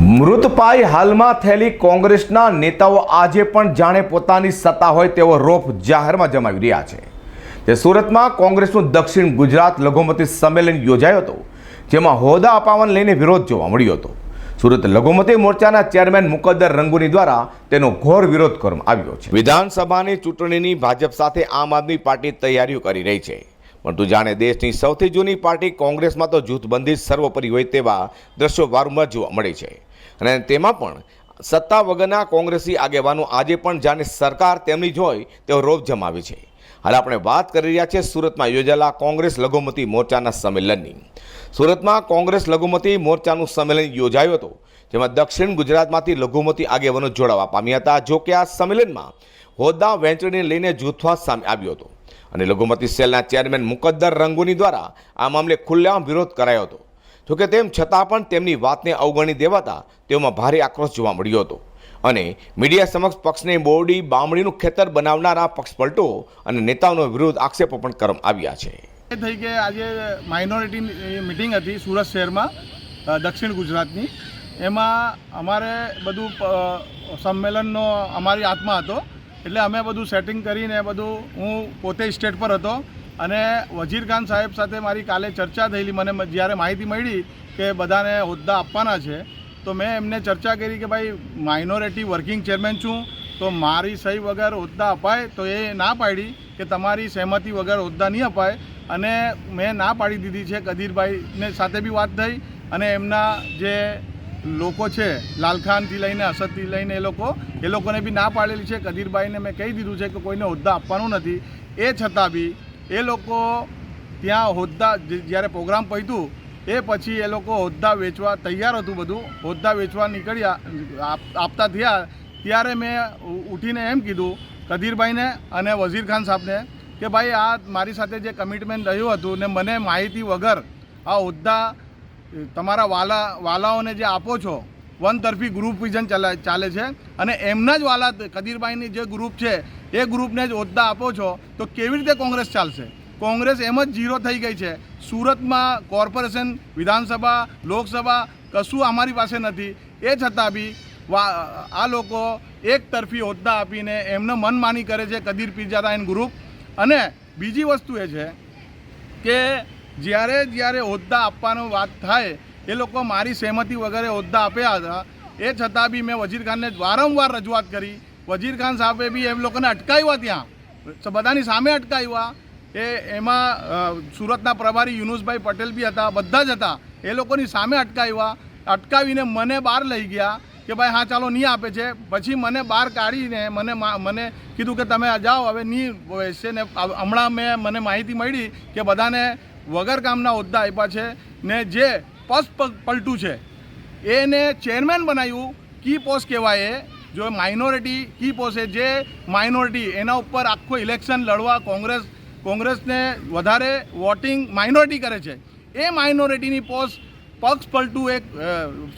મૃતપાઈ હાલમાં થયેલી કોંગ્રેસના નેતાઓ આજે પણ જાણે પોતાની સત્તા હોય તેવો રોપ જાહેરમાં જમાવી રહ્યા છે. તે સુરતમાં કોંગ્રેસનું દક્ષિણ ગુજરાત લઘુમતી સંમેલન યોજાયો હતો, જેમાં હોદ્દા અપાવન લઈને વિરોધ જોવા મળ્યો હતો. સુરત લઘુમતી મોરચાના ચેરમેન મુકદ્દર રંગુની દ્વારા તેનો ઘોર વિરોધ કરવામાં આવ્યો છે. વિધાનસભાની ચૂંટણીની ભાજપ સાથે આમ આદમી પાર્ટી તૈયારીઓ કરી રહી છે. પરંતુ જાણે દેશની સૌથી જૂની પાર્ટી કોંગ્રેસમાં તો જૂથબંધી સર્વોપરી હોય તેવા દ્રશ્યો વારંવાર જોવા મળે છે. અને તેમાં પણ સત્તા વગરના કોંગ્રેસી આગેવાનો આજે પણ જાણે સરકાર તેમની જ હોય તેવો રોપ જમાવે છે. હાલ આપણે વાત કરી રહ્યા છીએ સુરતમાં યોજાયેલા કોંગ્રેસ લઘુમતી મોરચાના સંમેલનની. સુરતમાં કોંગ્રેસ લઘુમતી મોરચાનું સંમેલન યોજાયું હતું, જેમાં દક્ષિણ ગુજરાતમાંથી લઘુમતી આગેવાનો જોડાવા પામ્યા હતા જો કે આ સંમેલનમાં હોદ્દા વહેંચણીને લઈને જૂથવાસ સામે આવ્યો હતો. અને લઘુમતી સેલના ચેરમેન મુકદ્દર રંગુની દ્વારા આ મામલે ખુલ્લેઆમ વિરોધ કરાયો હતો. જોકે તેમ છતાં પણ તેમની વાતને અવગણી દેવાતા તેઓમાં ભારે આક્રોશ જોવા મળ્યો હતો. અને મીડિયા સમક્ષ પક્ષને બોરડી બામણીનું ખેતર બનાવનારા પક્ષપલટો અને નેતાઓનો વિરોધ આક્ષેપો પણ કરવામાં આવ્યા છે. થઈ કે આજે માઇનોરિટી મિટિંગ હતી સુરત શહેરમાં દક્ષિણ ગુજરાતની. એમાં અમારે બધું સંમેલનનો અમારી હાથમાં હતો. એટલે અમે બધું સેટિંગ કરીને બધું હું પોતે સ્ટેટ પર હતો અને વજીર ખાન સાહેબ સાથે મારી કાલે ચર્ચા થયેલી. મને જ્યારે માહિતી મળી કે બધાને હોદ્દા આપવાના છે, તો મેં એમને ચર્ચા કરી કે ભાઈ માઇનોરિટી વર્કિંગ ચેરમેન છું, તો મારી સહી વગર હોદ્દા અપાય તો એ ના પાડી કે તમારી સહેમતી વગર હોદ્દા નહીં અપાય. અને મેં ના પાડી દીધી છે. કદીરભાઈને સાથે બી વાત થઈ અને એમના જે લોકો છે, લાલખાનથી લઈને અસદથી લઈને એ લોકો, એ લોકોને બી ના પાડેલી છે. કદીરભાઈને મેં કહી દીધું છે કે કોઈને હોદ્દા આપવાનું નથી. એ છતાં બી એ લોકો ત્યાં હોદ્દા જ્યારે પ્રોગ્રામ પહોંચ્યું એ પછી એ લોકો હોદ્દા વેચવા તૈયાર હતું બધું. હોદ્દા વેચવા નીકળ્યા આપતા થયા. ત્યારે મેં ઉઠીને એમ કીધું કદીરભાઈને અને વઝીર ખાન સાહેબને કે ભાઈ આ મારી સાથે જે કમિટમેન્ટ રહ્યું હતું ને મને માહિતી વગર આ હોદ્દા તમારા વાલા વાલાઓને જે આપો છો, વન તરફી ગ્રુપ વિઝન ચાલે છે. અને એમના જ વાલા કદીરભાઈની જે ગ્રુપ છે, એ ગ્રુપને જ હોદ્દા આપો છો, તો કેવી રીતે કોંગ્રેસ ચાલશે? કોંગ્રેસ એમ જ ઝીરો થઈ ગઈ છે. સુરતમાં કોર્પોરેશન, વિધાનસભા, લોકસભા કશું અમારી પાસે નથી. એ છતાં બી આ લોકો એક તરફી હોદ્દા આપીને એમને મનમાની કરે છે કદીર પીરજાદા એન ગ્રુપ અને બીજી વસ્તુ એ છે કે જ્યારે જ્યારે હોદ્દા આપવાનો વાત થાય, એ લોકો મારી સહેમતી વગેરે હોદ્દા આપ્યા હતા. એ છતાં બી મેં વજીર ખાનને વારંવાર રજૂઆત કરી. વજીર ખાન સાહેબે બી એમ લોકોને અટકાવ્યા ત્યાં. બધાની સામે અટકાવ્યા એ, એમાં સુરતના પ્રભારી યુનુસભાઈ પટેલ બી હતા, બધા જ હતા. એ લોકોની સામે અટકાવ્યા અટકાવીને મને બહાર લઈ ગયા કે ભાઈ, હા, ચાલો, નહીં આપે છે. પછી મને બહાર કાઢીને મને મને કીધું કે, તમે જાઓ. હવે નહીં બેસશે ને હમણાં મેં, મને માહિતી મળી કે બધાને વગર કામના હોદ્દા આપ્યા છે ને જે પસ પ- પલટું છે. એને ચેરમેન બનાવ્યું કી પોસ્ટ કહેવાય જો માઇનોરિટી કી પોસ્ટ જે માઇનોરિટી, એના ઉપર આખું ઇલેક્શન લડવા કોંગ્રેસ, કોંગ્રેસને વધારે વોટિંગ માઇનોરિટી કરે છે. એ માઇનોરિટીની પોસ્ટ પક્ષ પલટું એક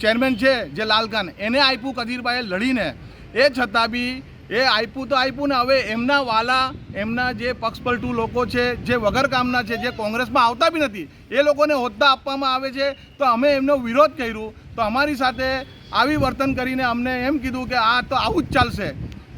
ચેરમેન છે, જે લાલખાન એને આપ્યું કદીરભાઈએ લડીને. એ છતાં બી એ આપ્યું તો આપ્યું ને હવે એમના વાલા, એમના જે પક્ષપલટુ લોકો છે, જે વગર કામના છે, જે કોંગ્રેસમાં આવતા બી નથી, એ લોકોને હોદ્દા આપવામાં આવે છે, તો અમે એમનો વિરોધ કર્યું, તો અમારી સાથે આવી વર્તન કરીને અમને એમ કીધું કે આ તો આવું જ ચાલશે.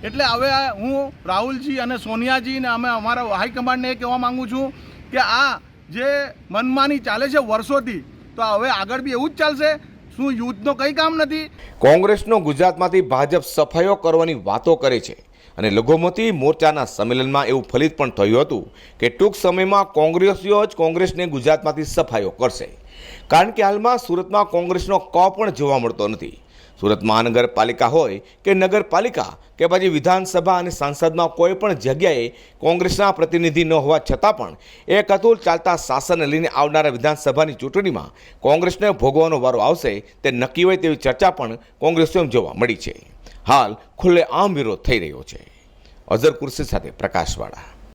એટલે હવે હું રાહુલજી અને સોનિયાજી ને અમે અમારા હાઈકમાન્ડને એ કહેવા માગું છું કે આ જે મનમાની ચાલે છે વર્ષોથી, તો હવે આગળ બી એવું જ ચાલશે શું યુદ્ધનો કંઈ કામ નથી? કોંગ્રેસનો ગુજરાતમાંથી ભાજપ સફાઈઓ કરવાની વાતો કરે છે અને લઘુમતી મોરચાના સંમેલનમાં એવું ફલિત પણ થયું હતું કે ટૂંક સમયમાં કોંગ્રેસીઓ જ કોંગ્રેસને ગુજરાતમાંથી સફાઈઓ કરશે. કારણ કે હાલમાં સુરતમાં કોંગ્રેસનો ક પણ જોવા મળતો નથી. સુરત મહાનગરપાલિકા હોય કે નગરપાલિકા કે પછી વિધાનસભા અને સાંસદમાં કોઈ પણ જગ્યાએ કોંગ્રેસના પ્રતિનિધિ ન હોવા છતાં પણ એક અતુલ ચાલતા શાસનને લઈને આવનારા વિધાનસભાની ચૂંટણીમાં કોંગ્રેસને ભોગવાનો વારો આવશે તે નક્કી હોય તેવી ચર્ચા પણ કોંગ્રેસીઓમાં જોવા મળી છે. હાલ ખુલ્લે આમ વિરોધ થઈ રહ્યો છે. અઝર કુર્સી સાથે પ્રકાશવાળા.